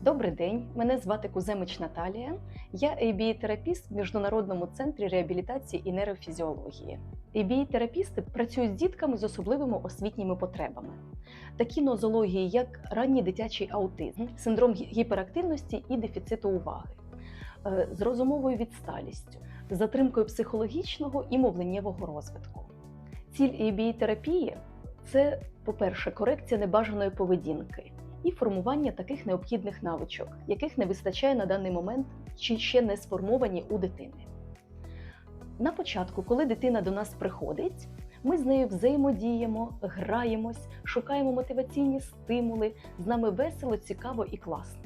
Добрий день, мене звати Куземич Наталія. Я ABA-терапіст в Міжнародному центрі реабілітації і нейрофізіології. ABA-терапісти працюють з дітками з особливими освітніми потребами. Такі нозології, як ранній дитячий аутизм, синдром гіперактивності і дефіциту уваги, е, з розумовою відсталістю, затримкою психологічного і мовленнєвого розвитку. Ціль ABA-терапії це, по-перше, корекція небажаної поведінки і формування таких необхідних навичок, яких не вистачає на даний момент чи ще не сформовані у дитини. На початку, коли дитина до нас приходить, ми з нею взаємодіємо, граємось, шукаємо мотиваційні стимули, з нами весело, цікаво і класно.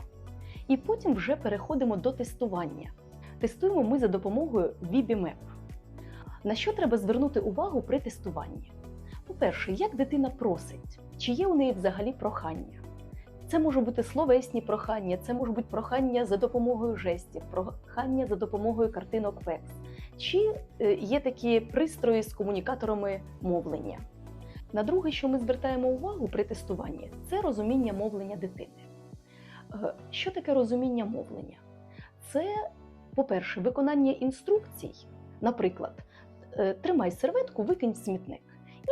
І потім вже переходимо до тестування. Тестуємо ми за допомогою VBMAP. На що треба звернути увагу при тестуванні? По-перше, як дитина просить, чи є у неї взагалі прохання? Це може бути словесні прохання, це може бути прохання за допомогою жестів, прохання за допомогою картинок векс. Чи е, є такі пристрої з комунікаторами мовлення? На друге, що ми звертаємо увагу при тестуванні, це розуміння мовлення дитини. Е, Що таке розуміння мовлення? Це, по-перше, виконання інструкцій, наприклад, е, тримай серветку, викинь в смітник.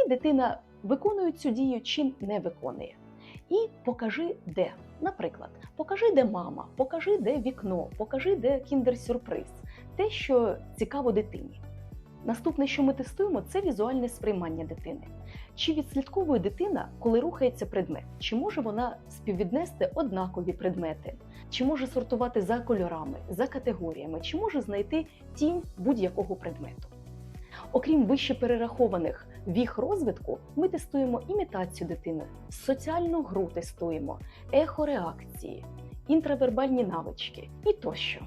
І дитина виконує цю дію чи не виконує. І покажи де. Наприклад, покажи, де мама, покажи, де вікно, покажи, де кіндер-сюрприз, те, що цікаво дитині. Наступне, що ми тестуємо, це візуальне сприймання дитини. Чи відслідковує дитина, коли рухається предмет? Чи може вона співвіднести однакові предмети? Чи може сортувати за кольорами, за категоріями, чи може знайти тінь будь-якого предмету? Окрім вище перерахованих віг розвитку, ми тестуємо імітацію дитини, соціальну гру тестуємо, ехореакції, інтравербальні навички і тощо.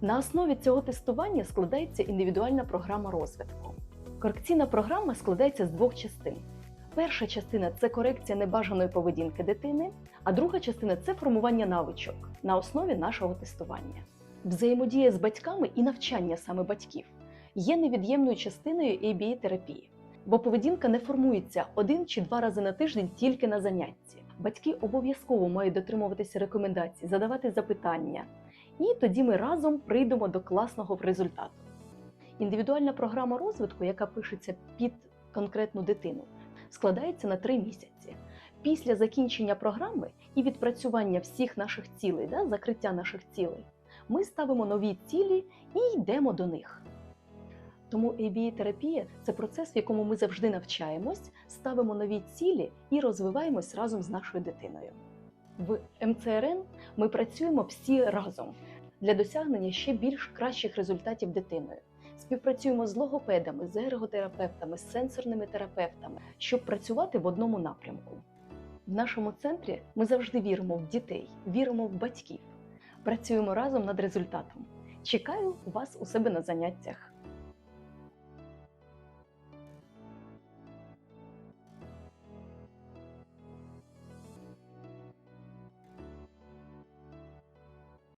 На основі цього тестування складається індивідуальна програма розвитку. Корекційна програма складається з двох частин. Перша частина це корекція небажаної поведінки дитини, а друга частина це формування навичок на основі нашого тестування. Взаємодія з батьками і навчання саме батьків є невід'ємною частиною ABA-терапії, бо поведінка не формується один чи два рази на тиждень тільки на занятті. Батьки обов'язково мають дотримуватися рекомендацій, задавати запитання, і тоді ми разом прийдемо до класного результату. Індивідуальна програма розвитку, яка пишеться під конкретну дитину, складається на три місяці. Після закінчення програми і відпрацювання всіх наших цілей, да, закриття наших цілей, ми ставимо нові цілі і йдемо до них. Тому ABA-терапія – це процес, в якому ми завжди навчаємось, ставимо нові цілі і розвиваємось разом з нашою дитиною. В МЦРН ми працюємо всі разом для досягнення ще більш кращих результатів дитиною. Співпрацюємо з логопедами, з ерготерапевтами, з сенсорними терапевтами, щоб працювати в одному напрямку. В нашому центрі ми завжди віримо в дітей, віримо в батьків, працюємо разом над результатом. Чекаю вас у себе на заняттях.